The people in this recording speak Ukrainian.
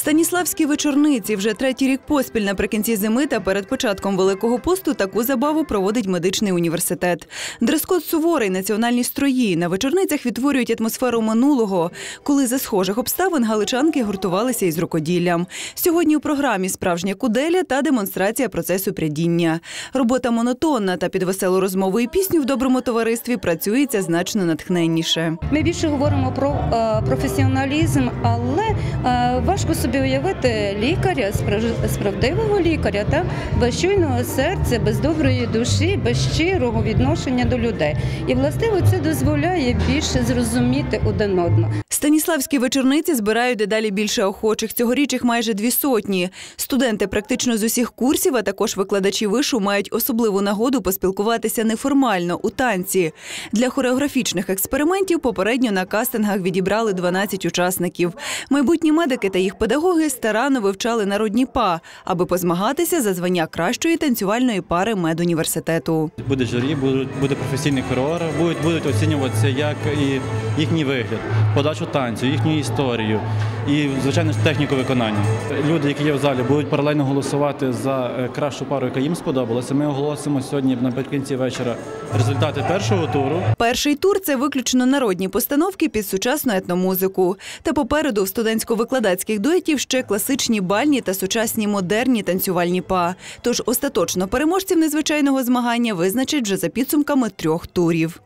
Станіславські вечорниці вже третій рік поспіль наприкінці зими та перед початком Великого посту таку забаву проводить медичний університет. Дрес-код суворий, національні строї. На вечорницях відтворюють атмосферу минулого, коли за схожих обставин галичанки гуртувалися із рукоділлям. Сьогодні у програмі справжня куделя та демонстрація процесу прядіння. Робота монотонна та під веселу розмову і пісню в доброму товаристві працюється значно натхненніше. Ми більше говоримо про е, професіоналізм, але е, важко собі уявити лікаря, справдивого лікаря, так? без щойного серця, без доброї душі, без щирого відношення до людей. І властиво це дозволяє більше зрозуміти один одного. Станіславські вечорниці збирають дедалі більше охочих. Цьогоріч їх майже дві сотні. Студенти практично з усіх курсів, а також викладачі вишу мають особливу нагоду поспілкуватися неформально у танці. Для хореографічних експериментів попередньо на кастингах відібрали 12 учасників. Майбутні медики та їх педагоги старанно вивчали народні па, аби позмагатися за звання кращої танцювальної пари медуніверситету. Буде журі, буде, професійний хореограф, будуть, будуть оцінюватися як і їхній вигляд, подачу танцю, їхню історію і, звичайно, техніку виконання. Люди, які є в залі, будуть паралельно голосувати за е, кращу пару, яка їм сподобалася. Ми оголосимо сьогодні наприкінці вечора результати першого туру. Перший тур це виключно народні постановки під сучасну етномузику. Та попереду в студентсько-викладацьких дуетів ще класичні бальні та сучасні модерні танцювальні па. Тож остаточно переможців незвичайного змагання визначать вже за підсумками трьох турів.